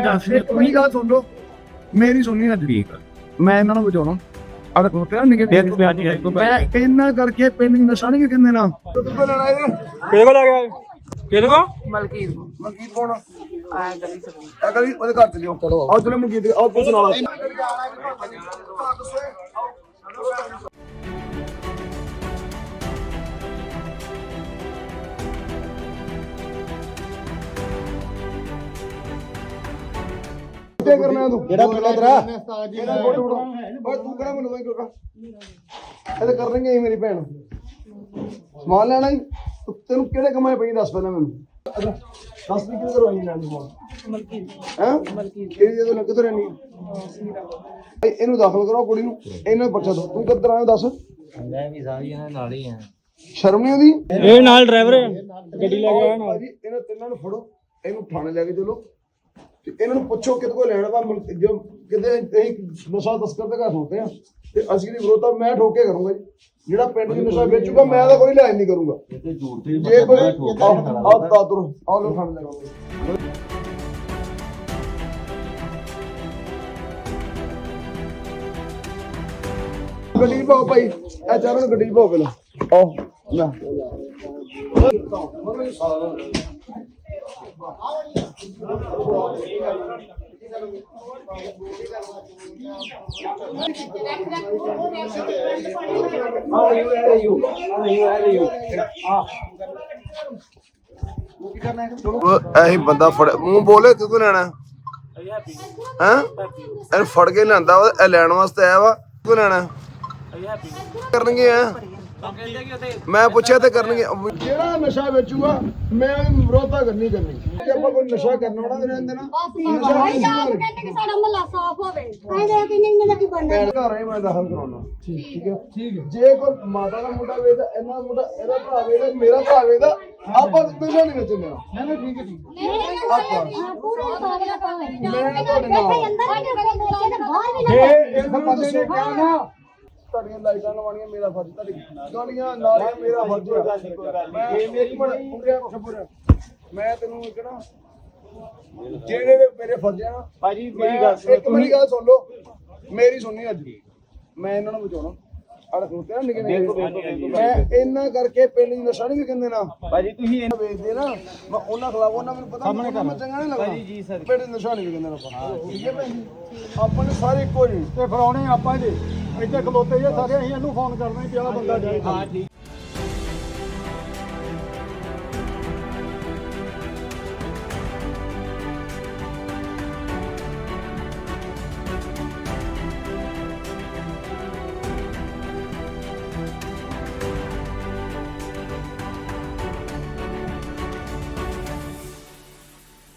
ਮੇਰੀ ਗੱਲ ਸੁਣੋ ਤੁਸੀਂ ਗੱਲ ਸੁਣ। ਲਓ ਮੇਰੀ ਸੁਣਨੀ ਨਾ ਠੀਕ ਮੈਂ ਇਹਨਾਂ ਨੂੰ ਬਚਾਉਣਾ ਅਰ ਕੋਤੇ ਨਿਕੇ ਦੇਖ ਪਿਆ ਜੀ ਇੱਕ ਮੈਂ ਇੰਨਾ ਕਰਕੇ ਨੂੰ ਨਸ਼ਾ ਨਹੀਂ ਕਹਿੰਦੇ ਨਾ ਕਿਹਦੇ ਕੋਲ ਆ ਗਿਆ ਕਿਹਦੇ ਕੋਲ? ਮਲਕੀਤ। ਮਨਕੀਤ ਕੌਣ ਆਇਆ ਗਲੀ ਸਕੂਲ ਆ ਗਲੀ ਉਹਦੇ ਘਰ ਚਲਿਓ ਚਲੋ ਆਓ ਚਲੋ ਮਨਕੀਤ ਆਓ ਪੁੱਛ ਨਾਲ ਕੀ ਕਰਨਾ ਤੂੰ? ਜਿਹੜਾ ਪਹਿਲਾਂ ਤੇਰਾ? ਇਹਦਾ ਫੋਟੋ ਓਏ ਤੂੰ ਕਿਹੜਾ ਮੈਨੂੰ ਕੋਕਾ ਇਹ ਤਾਂ ਕਰਨਗੇ ਹੀ ਮੇਰੀ ਭੈਣ। ਸਮਾਨ ਲੈਣਾ ਹੀ। ਤੂੰ- ਤੈਨੂੰ ਕਿਹੜੇ ਕਮਾਏ ਪਈ ਦੱਸ ਪਹਿਲਾਂ ਮੈਨੂੰ। ਦੱਸ ਵੀ ਕਿਹਦੇ ਕਰਵਾਈ ਲੈਣੀ ਸਮਾਨ ਮਲਕੀਤ। ਹੈ? ਕਿਹੜੀ ਜਗ੍ਹਾ ਲੱਗ ਕਿੱਥੇ ਰਹਿਣੀ ਇਹਨੂੰ ਦਾਖਲ ਕਰੋ ਕੁੜੀ ਨੂੰ। ਇਹਨਾਂ ਨੂੰ ਪਰਚਾ ਦੋ ਤੂੰ ਕਿੱਧਰ ਆਇਆ ਦੱਸ? ਮੈਂ ਵੀ ਸਾਰੀ ਇਹਨਾਂ ਨਾਲ ਹੀ ਆ। ਸ਼ਰਮ ਨਹੀਂ ਆਉਂਦੀ? ਇਹ ਨਾਲ ਡਰਾਈਵਰ ਗੱਡੀ ਲੈ ਕੇ ਆਇਆ ਨਾਲ। ਇਹਨਾਂ ਤਿੰਨਾਂ ਨੂੰ ਫੜੋ। ਇਹਨੂੰ ਥਾਣੇ ਲੈ ਕੇ ਚਲੋ। ਤੇ ਇਹਨਾਂ ਨੂੰ ਪੁੱਛੋ ਕਿਤੇ ਕੋਈ ਲੈਣਾ ਮੁਲਕ- ਜੋ ਕਿਤੇ ਅਸੀਂ ਨਸ਼ਾ ਤਸਕਰ ਦੇ ਘਰ ਹੁੰਦੇ ਆ ਤੇ ਅਸੀਂ ਦੀ ਵਿਰੋਧਤਾ ਮੈਂ ਠੋਕੇ ਕਰੂੰਗਾ ਜੀ। ਜਿਹੜਾ ਪਿੰਡ 'ਚ ਨਸ਼ਾ ਵੇਚੂਗਾ ਮੈਂ ਤਾਂ ਕੋਈ ਲੈਣ ਨਹੀਂ ਕਰੂੰਗਾ। ਤੇ ਜੇ ਕੋਈ ਆ ਦਾਦਰ ਆ ਲੋ ਥਾਣੇ ਲੈ ਕੇ ਗੱਡੀ ਪਾਓ ਭਾਈ ਇਹ ਚਾਰਾਂ ਨੂੰ ਗੱਡੀ ਪਾਓ ਪਹਿਲਾਂ। ਆਓ ਨਾ। ਇਹੀ ਬੰਦਾ ਫੜ, ਮੂੰਹ ਬੋਲੇ ਕਿਉਂ ਲੈਣਾ? ਹੈ? ਇਹਨੂੰ ਫੜ ਕੇ ਲਿਆਂਦਾ ਇਹ ਲੈਣ ਵਾਸਤੇ ਆਇਆ ਵਾ ਕਿਉਂ ਲੈਣਾ? ਕਰਨਗੇ ਆ। ਮੈਂ ਪੁੱਛਿਆ ਤੇ ਕਰਨਗੇ। ਜਿਹੜਾ ਨਸ਼ਾ ਵੇਚੂਗਾ ਮੈਂ ਵਿਰੋਧਤਾ ਕਰਨੀ ਕਰਨੀ। ਜੇ ਆਪਾਂ ਕੋਈ ਨਸ਼ਾ ਕਰਨਾ ਹੋਣਾ ਤੇ ਰਹਿੰਦੇ ਨਾ ਕਹਿੰਦੇ ਕਿ ਸਾਡਾ ਮਹੱਲਾ ਸਾਫ਼ ਹੋਵੇ। ਕਹਿੰਦੇ ਕਿ ਨਹੀਂ ਮੇਰਾ ਕੀ ਬਣਨਾ? ਘਰ ਆਏ ਮੈਂ ਦਾਖਲ ਕਰਾਉਣਾ। ਠੀਕ। ਹੈ? ਠੀਕ ਹੈ। ਜੇ ਕੋਈ ਮਾਤਾ ਦਾ ਮੁੰਡਾ ਵੇਚਦਾ ਇਹਨਾਂ ਦਾ ਮੁੰਡਾ ਇਹਦਾ ਭਰਾ ਵੇਚਦਾ ਮੇਰਾ ਭਰਾ ਵੇਚਦਾ ਆਪਾਂ ਨਸ਼ਾ ਨਹੀਂ ਵੇਚਣ ਨਹੀਂ ਨਹੀਂ ਠੀਕ ਹੈ ਠੀਕ ਨਹੀਂ ਪੂਰੇ ਦਾ ਕੰਮ ਹੈ ਮੈਂ ਤੁਹਾਡੇ ਨਾਲ। ਅੰਦਰ ਹੀ ਵੇਚੇ ਤੇ ਬਾਹਰ ਵੀ ਨਾ ਇਹ ਇਹ ਬੰਦੇ ਨੇ ਕਿਹਾ ਨਾ ਤੁਹਾਡੀਆਂ ਲਾਈਟਾਂ ਲਵਾਉਣੀਆਂ ਮੇਰਾ ਫਰਜ਼ ਤੁਹਾਡੀ। ਗਾਲੀਆਂ ਨਾਲੀਆਂ ਮੇਰਾ ਫਰਜ਼ ਹੈ। ਮੈਂ ਮੇਰੀ ਪੂਰੇ ਮੈਂ ਤੈਨੂੰ ਕਿਹੜਾ ਜਿਹੜੇ ਵੀ ਮੇਰੇ ਫਰਜ਼ ਆ ਨਾ ਭਾਜੀ ਮੇਰੀ ਗੱਲ ਸੁਣੋ ਇੱਕ ਮੇਰੀ ਗੱਲ ਸੁਣ ਲਓ। ਮੇਰੀ ਸੁਣਨੀ ਅੱਜ। ਮੈਂ ਇਹਨਾਂ ਨੂੰ ਬਚਾਉਣਾ। ਅੜ ਖੋਤੇ ਨਾ ਨਿਕੇ ਨਿਕੇ ਮੈਂ ਇਹਨਾਂ ਕਰਕੇ ਪਿੰਡ ਦੀ ਨਸ਼ਾ ਨਹੀਂ ਕਹਿੰਦੇ ਨਾ। ਭਾਜੀ ਤੁਸੀਂ ਇਹਨਾਂ ਵੇਚਦੇ ਨਾ ਮੈਂ ਉਹਨਾਂ ਖਿਲਾਫ ਉਹਨਾਂ ਮੈਨੂੰ ਪਤਾ ਸਾਹਮਣੇ ਚੰਗਾ ਨਹੀਂ ਲੱਗਦਾ। ਭਾਜੀ ਜੀ ਸਰ। ਪਿੰਡ ਦੀ ਨਸ਼ਾ ਨਹੀਂ ਕਹਿੰਦੇ ਆਪਾਂ। ਠੀਕ ਹੈ ਜੀ ਆਪਾਂ ਨੇ ਸਾਰੇ ਇੱਕੋ ਜਿਹੇ। ਤੇ ਫਰਾਉਣੇ ਆਪਾਂ ਜੀ ਇੱਥੇ ਖਲੋਤੇ ਜੇ ਸਾਰੇ ਅਸੀਂ ਇਹਨੂੰ ਫੋਨ ਕਰਨਾ ਕਿ ਆਹ ਬੰਦਾ ਜਾਏ। ਹਾਂ ਠੀਕ।